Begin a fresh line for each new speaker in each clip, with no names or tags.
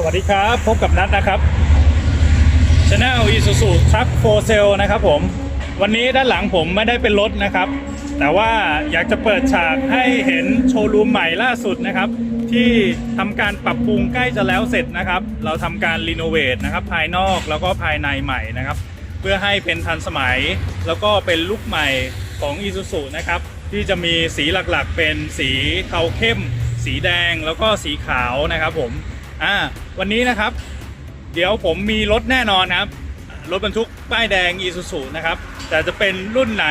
สวัสดีครับ พบกับนัทนะครับ Channel Isuzu Truck for Sale นะครับผม วันนี้ด้านหลังผมไม่ได้เป็นรถนะครับ แต่ว่าอยากจะเปิดฉากให้เห็นโชว์รูมใหม่ล่าสุดนะครับ ที่ทำการปรับปรุงใกล้จะแล้วเสร็จนะครับ เราทำการรีโนเวทนะครับ ภายนอกแล้วก็ภายในใหม่นะครับ เพื่อให้เป็นทันสมัย แล้วก็เป็นลุคใหม่ของ Isuzu นะครับ ที่จะมีสีหลักๆ เป็นสีเทาเข้ม สีแดงแล้วก็สีขาวนะครับผม อ่าวันนี้นะครับ เดี๋ยวผมมีรถแน่นอนครับ รถบรรทุกป้ายแดง Isuzu นะครับ แต่จะเป็นรุ่นไหน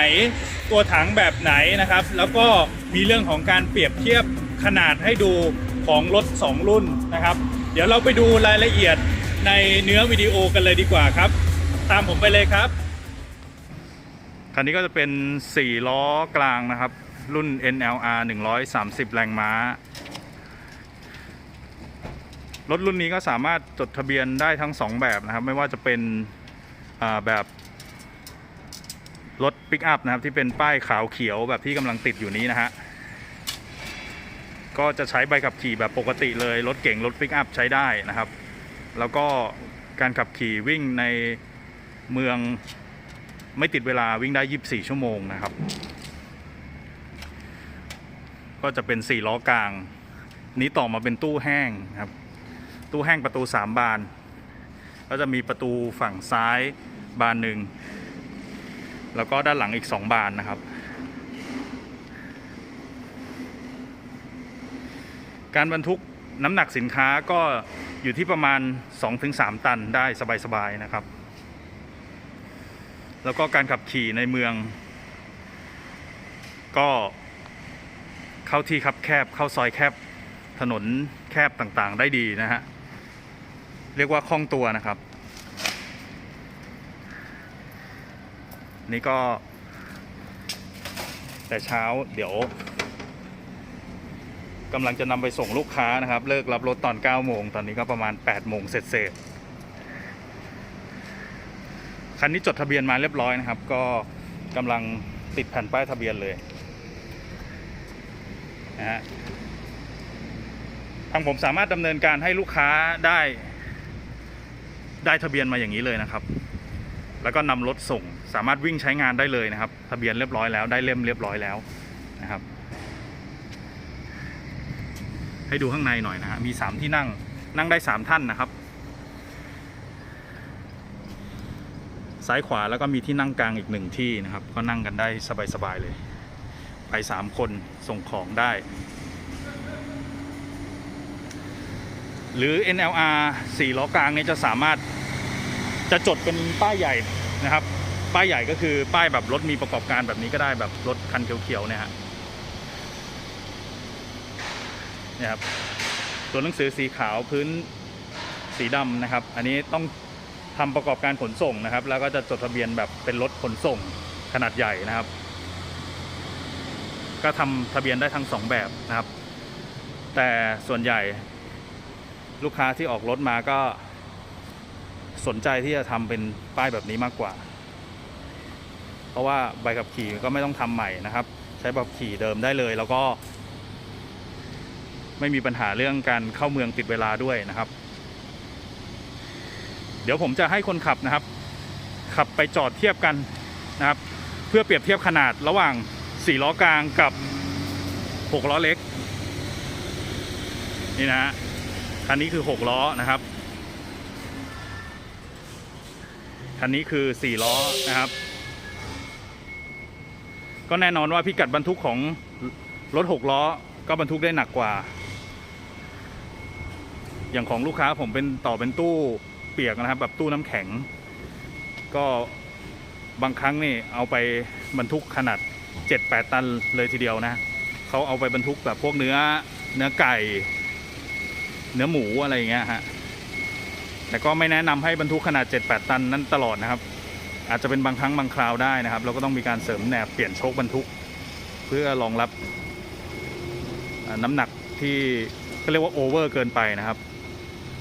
ตัวถังแบบไหนนะครับ แล้วก็มีเรื่องของการเปรียบเทียบขนาดให้ดูของรถ 2 รุ่นนะครับ เดี๋ยวเราไปดูรายละเอียดในเนื้อวิดีโอกันเลยดีกว่าครับ ตามผมไปเลยครับ คันนี้ก็จะเป็น 4 ล้อกลางนะครับ รุ่น NLR 130 แรงม้า รถรุ่นนี้ก็สามารถจดทะเบียนได้ทั้ง 2 แบบนะครับ ไม่ว่าจะเป็นแบบรถปิกอัพนะครับ ที่เป็นป้ายขาวเขียวแบบที่กำลังติดอยู่นี้นะฮะก็จะใช้ใบขับขี่แบบปกติเลย รถเก่งรถปิกอัพใช้ได้นะครับ แล้วก็การขับขี่วิ่งในเมืองไม่ติดเวลาวิ่งได้ 24 ชั่วโมงนะครับ ก็จะเป็น 4 ล้อกลาง นี้ต่อมาเป็นตู้แห้งครับ ตู้แห้งประตู 3 บาน ก็จะมีประตูฝั่งซ้ายบานหนึ่ง แล้วก็ด้านหลังอีก 2 บานนะครับ การบรรทุกน้ำหนักสินค้าก็อยู่ที่ประมาณ 2-3 ตันได้สบายๆนะครับ แล้วก็การขับขี่ในเมือง ก็เข้าที่คับแคบเข้าซอยแคบถนนแคบต่างๆ ได้ดีนะฮะ เรียกว่าคล่องตัวนะครับ นี่ก็ แต่เช้าเดี๋ยวกำลังจะนำไปส่งลูกค้านะครับ เลิกรับรถตอน 9 โมง ตอนนี้ก็ประมาณ 8 โมงเสร็จเสร็จๆคันนี้จดทะเบียนมาเรียบร้อยนะครับ ก็กำลังติดแผ่นป้ายทะเบียนเลยนะฮะทางผมสามารถดำเนินการให้ลูกค้าได้ ได้ทะเบียนมาอย่างนี้เลยนะครับ แล้วก็นำรถส่งสามารถวิ่งใช้งานได้เลยนะครับ ทะเบียนเรียบร้อยแล้วได้เล่มเรียบร้อยแล้วนะครับ ให้ดูข้างในหน่อยนะฮะมีสามที่นั่งนั่งได้สามท่านนะครับ ซ้ายขวาแล้วก็มีที่นั่งกลางอีกหนึ่งที่นะครับ ก็นั่งกันได้สบายๆเลย ไปสามคนส่งของได้ หรือ NLR 4ล้อกลางเนี่ยจะสามารถจะจดเป็นป้ายใหญ่นะครับ ป้ายใหญ่ก็คือป้ายแบบรถมีประกอบการแบบนี้ก็ได้แบบรถคันเขียวๆเนี่ยฮะเนี่ยครับตัวหนังสือสีขาวพื้นสีดำนะครับ อันนี้ต้องทำประกอบการขนส่งนะครับ แล้วก็จะจดทะเบียนแบบเป็นรถขนส่งขนาดใหญ่นะครับ ก็ทำทะเบียนได้ทั้งสองแบบนะครับ แต่ส่วนใหญ่ ลูกค้าที่ออกรถมาก็สนใจที่จะทำเป็นป้ายแบบนี้มากกว่า เพราะว่าใบขับขี่ก็ไม่ต้องทำใหม่นะครับ ใช้ใบขับขี่เดิมได้เลย แล้วก็ ไม่มีปัญหาเรื่องการเข้าเมืองติดเวลาด้วยนะครับ เดี๋ยวผมจะให้คนขับนะครับ ขับไปจอดเทียบกันนะครับ เพื่อเปรียบเทียบขนาดระหว่าง4ล้อกลางกับ6ล้อเล็ก นี่นะฮะ คันนี้คือ 6 ล้อนะครับ คันนี้คือ 4 ล้อนะครับ ก็แน่นอนว่าพิกัดบรรทุกของรถ 6 ล้อก็บรรทุกได้หนักกว่า อย่างของลูกค้าผมเป็นต่อเป็นตู้เปียกนะครับ แบบตู้น้ำแข็ง ก็บางครั้งนี่เอาไปบรรทุกขนาด 7-8 ตันเลยทีเดียวนะเขาเอาไปบรรทุกแบบพวกเนื้อเนื้อไก่ เนื้อหมูอะไรอย่างเงี้ยฮะแต่ก็ไม่แนะนำให้บรรทุกขนาด 7-8 ตันนั้นตลอดนะครับ อาจจะเป็นบางครั้งบางคราวได้นะครับ เราก็ต้องมีการเสริมแหนบเปลี่ยนโชคบรรทุก เพื่อรองรับน้ำหนักที่เขาเรียกว่าโอเวอร์เกินไปนะครับ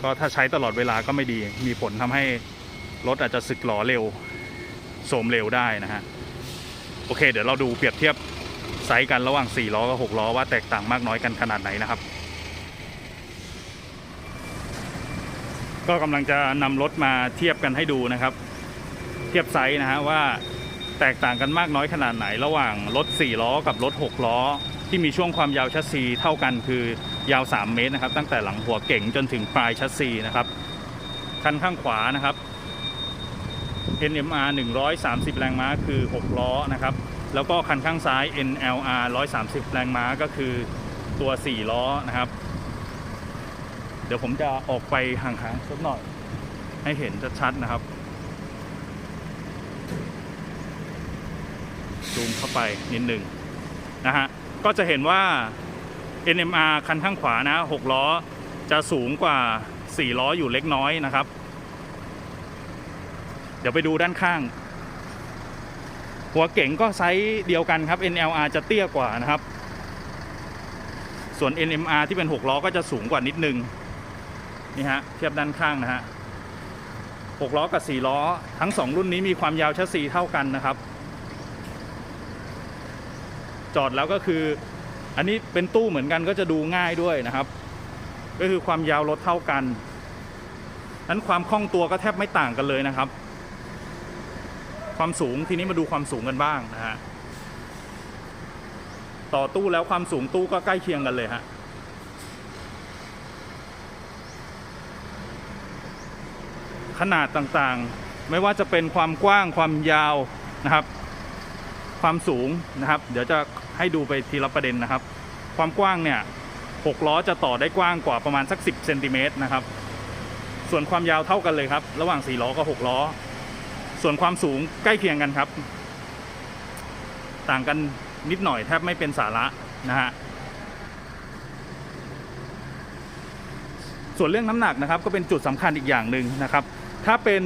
ก็ถ้าใช้ตลอดเวลาก็ไม่ดี มีผลทำให้รถอาจจะสึกหลอเร็วโสมเร็วได้นะฮะโอเค เดี๋ยวเราดูเปรียบเทียบไซส์กันระหว่าง 4 ล้อกับ 6 ล้อว่าแตกต่างมากน้อยกันขนาดไหนนะครับ ก็กำลังจะนำรถมาเทียบกันให้ดูนะครับ เทียบไซส์นะฮะว่าแตกต่างกันมากน้อยขนาดไหน ระหว่างรถ 4 ล้อกับรถ 6 ล้อ ที่มีช่วงความยาวชัสซีเท่ากันคือยาว 3 เมตรนะครับ ตั้งแต่หลังหัวเก่งจนถึงปลายชัสซีนะครับคันข้างขวานะครับ NMR 130 แรงม้าคือ 6 ล้อนะครับ แล้วก็คันข้างซ้าย NLR 130 แรงม้าก็คือตัว 4 ล้อนะครับ เดี๋ยวผมจะออกไปห่างๆสักหน่อย ให้เห็นชัดๆนะครับ ซูมเข้าไปนิดหนึ่งนะฮะ ก็จะเห็นว่า NMR คันข้างขวานะ6ล้อจะสูงกว่า 4 ล้ออยู่เล็กน้อยนะครับ เดี๋ยวไปดูด้านข้าง หัวเก๋งก็ไซส์เดียวกันครับ NLR จะเตี้ยกว่านะครับ ส่วน NMR ที่เป็น 6 ล้อก็จะสูงกว่านิดนึง นี่ฮะเทียบด้านข้างนะฮะ6ล้อกับ4ล้อทั้ง2รุ่นนี้มีความยาวชัสซีเท่ากันนะครับ จอดแล้วก็คือ อันนี้เป็นตู้เหมือนกันก็จะดูง่ายด้วยนะครับ ก็คือความยาวรถเท่ากันนั้นความคล่องตัวก็แทบไม่ต่างกันเลยนะครับ ความสูงทีนี้มาดูความสูงกันบ้างนะฮะต่อตู้แล้วความสูงตู้ก็ใกล้เคียงกันเลยฮะ ขนาดต่างๆ ไม่ว่าจะเป็นความกว้างความยาวนะครับ ความสูงนะครับ เดี๋ยวจะให้ดูไปทีละประเด็นนะครับ ความกว้างเนี่ย6ล้อจะต่อได้กว้างกว่าประมาณสัก 10เซนติเมตรนะครับ ส่วนความยาวเท่ากันเลยครับ ระหว่าง4ล้อกับ6ล้อ ส่วนความสูงใกล้เคียงกันครับ ต่างกันนิดหน่อยแทบไม่เป็นสาระนะฮะส่วนเรื่องน้ำหนักนะครับก็เป็นจุดสำคัญอีกอย่างหนึ่งนะครับ ถ้าเป็น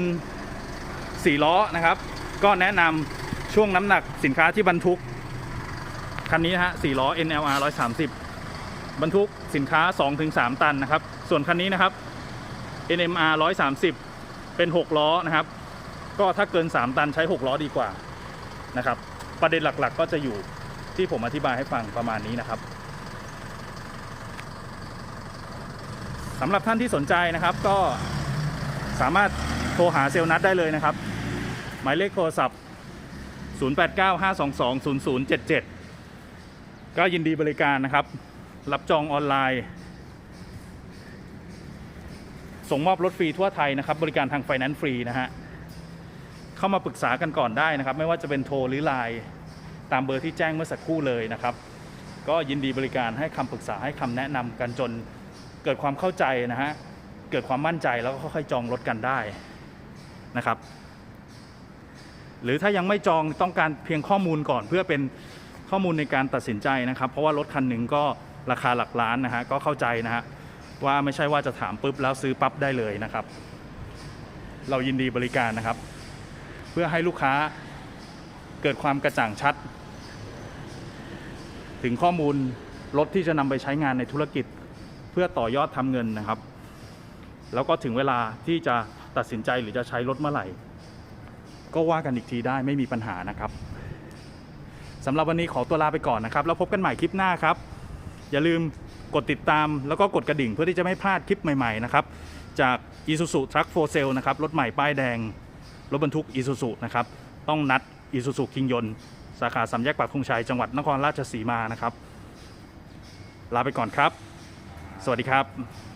4ล้อนะครับ ก็แนะนำช่วงน้ำหนักสินค้าที่บรรทุก คันนี้นะฮะ4ล้อ NLR 130 บรรทุกสินค้า 2-3 ตันนะครับ ส่วนคันนี้นะครับ NMR 130 เป็น 6 ล้อนะครับ ก็ถ้าเกิน 3 ตันใช้ 6 ล้อดีกว่านะครับ ประเด็นหลักๆก็จะอยู่ที่ผมอธิบายให้ฟังประมาณนี้นะครับสำหรับท่านที่สนใจนะครับก็ สามารถโทรหาเซลนัดได้เลยนะครับ หมายเลขโทรศัพท์ 0895220077 ก็ยินดีบริการนะครับ รับจองออนไลน์ ส่งมอบรถฟรีทั่วไทยนะครับ บริการทางไฟแนนซ์ฟรีนะฮะ เข้ามาปรึกษากันก่อนได้นะครับ ไม่ว่าจะเป็นโทรหรือไลน์ตามเบอร์ที่แจ้งเมื่อสักครู่เลยนะครับ ก็ยินดีบริการให้คำปรึกษาให้คำแนะนำกันจนเกิดความเข้าใจนะฮะ เกิดความมั่นใจแล้วก็ค่อยๆจองรถกันได้นะครับ หรือถ้ายังไม่จองต้องการเพียงข้อมูลก่อนเพื่อเป็นข้อมูลในการตัดสินใจนะครับ เพราะว่ารถคันหนึ่งก็ราคาหลักล้านนะฮะก็เข้าใจนะฮะว่าไม่ใช่ว่าจะถามปุ๊บแล้วซื้อปั๊บได้เลยนะครับ เรายินดีบริการนะครับ เพื่อให้ลูกค้าเกิดความกระจ่างชัด ถึงข้อมูลรถที่จะนำไปใช้งานในธุรกิจ เพื่อต่อยอดทำเงินนะครับ แล้วก็ถึงเวลาที่จะตัดสินใจหรือจะใช้รถเมื่อไหร่ ก็ว่ากันอีกทีได้ไม่มีปัญหานะครับสำหรับวันนี้ขอตัวลาไปก่อนนะครับ แล้วพบกันใหม่คลิปหน้าครับ อย่าลืมกดติดตามแล้วก็กดกระดิ่งเพื่อที่จะไม่พลาดคลิปใหม่ๆนะครับจาก Isuzu Truck for Sale นะครับรถใหม่ป้ายแดง รถบรรทุก Isuzu นะครับต้องนัด Isuzu คิงยนสาขาสามแยกปากธงชัยจังหวัดนครราชสีมานะครับ ลาไปก่อนครับ สวัสดีครับ